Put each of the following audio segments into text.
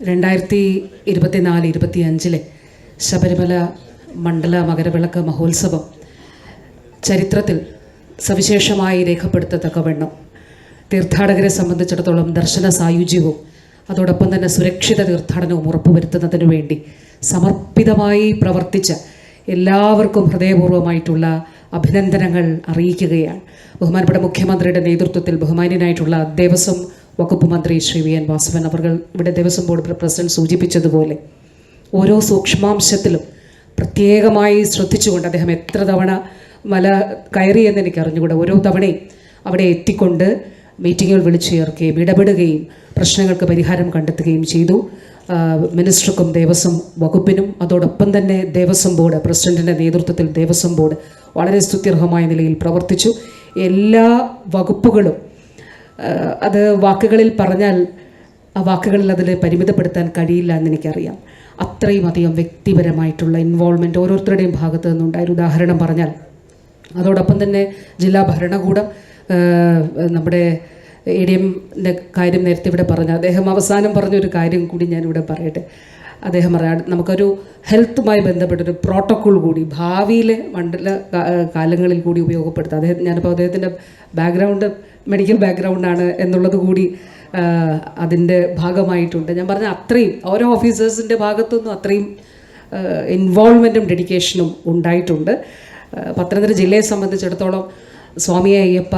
രണ്ടായിരത്തി ഇരുപത്തിനാല് ഇരുപത്തി അഞ്ചിലെ ശബരിമല മണ്ഡല മകരവിളക്ക് മഹോത്സവം ചരിത്രത്തിൽ സവിശേഷമായി രേഖപ്പെടുത്തത്തക്കവണ്ണം തീർത്ഥാടകരെ സംബന്ധിച്ചിടത്തോളം ദർശന സായുജ്യവും അതോടൊപ്പം തന്നെ സുരക്ഷിത തീർത്ഥാടനവും ഉറപ്പുവരുത്തുന്നതിനു വേണ്ടി സമർപ്പിതമായി പ്രവർത്തിച്ച എല്ലാവർക്കും ഹൃദയപൂർവമായിട്ടുള്ള അഭിനന്ദനങ്ങൾ അറിയിക്കുകയാണ്. ബഹുമാനപ്പെട്ട മുഖ്യമന്ത്രിയുടെ നേതൃത്വത്തിൽ ബഹുമാന്യനായിട്ടുള്ള ദേവസ്വം വകുപ്പ് മന്ത്രി ശ്രീ വി എൻ വാസവൻ അവർ ഇവിടെ ദേവസ്വം ബോർഡ് പ്രസിഡന്റ് സൂചിപ്പിച്ചതുപോലെ ഓരോ സൂക്ഷ്മാംശത്തിലും പ്രത്യേകമായി ശ്രദ്ധിച്ചുകൊണ്ട് അദ്ദേഹം എത്ര തവണ മല കയറിയെന്ന് എനിക്ക് അറിഞ്ഞുകൂടെ ഓരോ തവണയും അവിടെ എത്തിക്കൊണ്ട് മീറ്റിങ്ങുകൾ വിളിച്ചു ചേർക്കുകയും ഇടപെടുകയും പ്രശ്നങ്ങൾക്ക് പരിഹാരം കണ്ടെത്തുകയും ചെയ്തു. മിനിസ്റ്റർക്കും ദേവസ്വം വകുപ്പിനും അതോടൊപ്പം തന്നെ ദേവസ്വം ബോർഡ് പ്രസിഡന്റിന്റെ നേതൃത്വത്തിൽ ദേവസ്വം ബോർഡ് വളരെ സ്തുത്യർഹമായ നിലയിൽ പ്രവർത്തിച്ചു. എല്ലാ വകുപ്പുകളും അത് വാക്കുകളിൽ പറഞ്ഞാൽ ആ വാക്കുകളിൽ അതിൽ പരിമിതപ്പെടുത്താൻ കഴിയില്ല എന്ന് എനിക്കറിയാം. അത്രയും അധികം വ്യക്തിപരമായിട്ടുള്ള ഇൻവോൾവ്മെന്റ് ഓരോരുത്തരുടെയും ഭാഗത്തു നിന്നുണ്ടായൊരു ഉദാഹരണം പറഞ്ഞാൽ അതോടൊപ്പം തന്നെ ജില്ലാ ഭരണകൂടം നമ്മുടെ എ ഡി എമ്മിന്റെ കാര്യം നേരത്തെ ഇവിടെ പറഞ്ഞു അദ്ദേഹം അവസാനം പറഞ്ഞൊരു കാര്യം കൂടി ഞാനിവിടെ പറയട്ടെ. അദ്ദേഹം പറയാം നമുക്കൊരു ഹെൽത്തുമായി ബന്ധപ്പെട്ടൊരു പ്രോട്ടോക്കോൾ കൂടി ഭാവിയിലെ മണ്ഡല കാലങ്ങളിൽ കൂടി ഉപയോഗപ്പെടുത്താം. അദ്ദേഹം ഞാനിപ്പോൾ അദ്ദേഹത്തിന്റെ ബാക്ക്ഗ്രൗണ്ട് മെഡിക്കൽ ബാക്ക്ഗ്രൗണ്ടാണ് എന്നുള്ളത് കൂടി അതിന്റെ ഭാഗമായിട്ടുണ്ട്. ഞാൻ പറഞ്ഞ അത്രയും ഓരോ ഓഫീസേഴ്സിന്റെ ഭാഗത്തുനിന്നും അത്രയും ഇൻവോൾവ്മെന്റും ഡെഡിക്കേഷനും ഉണ്ടായിട്ടുണ്ട്. പത്തനംതിട്ട ജില്ലയെ സംബന്ധിച്ചിടത്തോളം സ്വാമി അയ്യപ്പ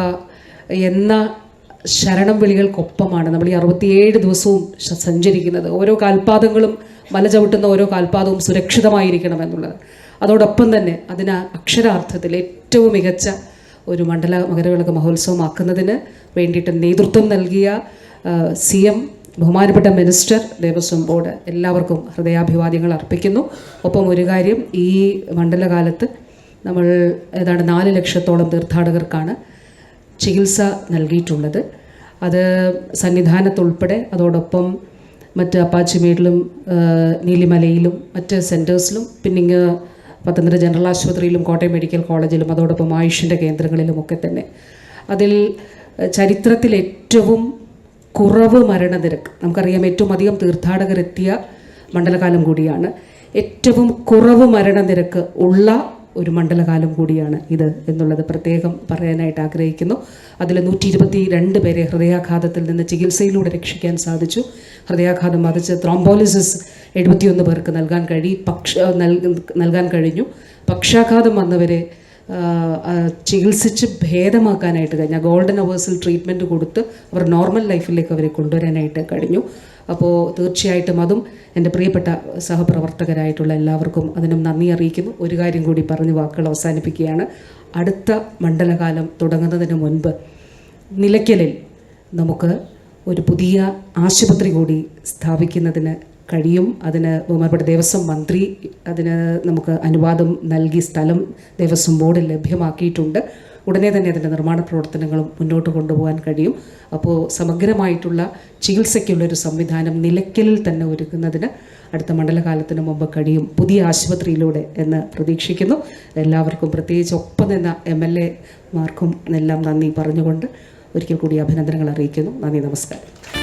എന്ന ശരണം വിളികൾക്കൊപ്പമാണ് നമ്മൾ ഈ അറുപത്തിയേഴ് ദിവസവും സഞ്ചരിക്കുന്നത്. ഓരോ കാൽപാദങ്ങളും മല ചവിട്ടുന്ന ഓരോ കാൽപാദവും സുരക്ഷിതമായിരിക്കണം എന്നുള്ളത് അതോടൊപ്പം തന്നെ അതിന് അക്ഷരാർത്ഥത്തിൽ ഏറ്റവും മികച്ച ഒരു മണ്ഡല മകരവിളക്ക് മഹോത്സവമാക്കുന്നതിന് വേണ്ടിയിട്ട് നേതൃത്വം നൽകിയ സി എം ബഹുമാനപ്പെട്ട മിനിസ്റ്റർ ദേവസ്വം ബോർഡ് എല്ലാവർക്കും ഹൃദയാഭിവാദ്യങ്ങൾ അർപ്പിക്കുന്നു. ഒപ്പം ഒരു കാര്യം ഈ മണ്ഡലകാലത്ത് നമ്മൾ ഏതാണ്ട് നാല് ലക്ഷത്തോളം തീർത്ഥാടകർക്കാണ് ചികിത്സ നൽകിയിട്ടുള്ളത്. അത് സന്നിധാനത്തുൾപ്പെടെ അതോടൊപ്പം മറ്റ് അപ്പാച്ചിമേടിലും നീലിമലയിലും മറ്റ് സെന്റേഴ്സിലും പിന്നെ ഇങ്ങ് പത്തനംതിട്ട ജനറൽ ആശുപത്രിയിലും കോട്ടയം മെഡിക്കൽ കോളേജിലും അതോടൊപ്പം ആയുഷിന്റെ കേന്ദ്രങ്ങളിലുമൊക്കെ തന്നെ. അതിൽ ചരിത്രത്തിൽ ഏറ്റവും കുറവ് മരണനിരക്ക് നമുക്കറിയാം ഏറ്റവും അധികം തീർത്ഥാടകരെത്തിയ മണ്ഡലകാലം കൂടിയാണ്. ഏറ്റവും കുറവ് മരണനിരക്ക് ഉള്ള ഒരു മണ്ഡലകാലം കൂടിയാണ് ഇത് എന്നുള്ളത് പ്രത്യേകം പറയാനായിട്ട് ആഗ്രഹിക്കുന്നു. അതിൽ നൂറ്റി ഇരുപത്തി രണ്ട് പേരെ ഹൃദയാഘാതത്തിൽ നിന്ന് ചികിത്സയിലൂടെ രക്ഷിക്കാൻ സാധിച്ചു. ഹൃദയാഘാതം ബാധിച്ച് ത്രോംബോളിസിസ് എഴുപത്തിയൊന്ന് പേർക്ക് നൽകാൻ കഴി പക്ഷ നൽ- നൽകാൻ കഴിഞ്ഞു. പക്ഷാഘാതം വന്നവരെ ചികിത്സിച്ച് ഭേദമാക്കാനായിട്ട് കഴിഞ്ഞ. ഗോൾഡൻ അവേഴ്സിൽ ട്രീറ്റ്മെന്റ് കൊടുത്ത് അവർ നോർമൽ ലൈഫിലേക്ക് അവരെ കൊണ്ടുവരാനായിട്ട് കഴിഞ്ഞു. അപ്പോൾ തീർച്ചയായിട്ടും അതും എന്റെ പ്രിയപ്പെട്ട സഹപ്രവർത്തകരായിട്ടുള്ള എല്ലാവർക്കും അതിനും നന്ദി അറിയിക്കുന്നു. ഒരു കാര്യം കൂടി പറഞ്ഞ് വാക്കുകൾ അവസാനിപ്പിക്കുകയാണ്. അടുത്ത മണ്ഡലകാലം തുടങ്ങുന്നതിന് മുൻപ് നിലയ്ക്കലിൽ നമുക്ക് ഒരു പുതിയ ആശുപത്രി കൂടി സ്ഥാപിക്കുന്നതിന് കഴിയും. അതിന് ബഹുമാനപ്പെട്ട ദേവസ്വം മന്ത്രി അതിന് നമുക്ക് അനുവാദം നൽകി സ്ഥലം ദേവസ്വം ബോർഡ് ലഭ്യമാക്കിയിട്ടുണ്ട്. ഉടനെ തന്നെ അതിന്റെ നിർമ്മാണ പ്രവർത്തനങ്ങളും മുന്നോട്ട് കൊണ്ടുപോകാൻ കഴിയും. അപ്പോൾ സമഗ്രമായിട്ടുള്ള ചികിത്സയ്ക്കുള്ളൊരു സംവിധാനം നിലയ്ക്കലിൽ തന്നെ ഒരുക്കുന്നതിന് അടുത്ത മണ്ഡലകാലത്തിന് മുമ്പ് കഴിയും പുതിയ ആശുപത്രിയിലൂടെ എന്ന് പ്രതീക്ഷിക്കുന്നു. എല്ലാവർക്കും പ്രത്യേകിച്ച് ഒപ്പം നിന്ന എം എൽ എമാർക്കും എല്ലാം നന്ദി പറഞ്ഞുകൊണ്ട് ഒരിക്കൽ കൂടി അഭിനന്ദനങ്ങൾ അറിയിക്കുന്നു. നന്ദി നമസ്കാരം.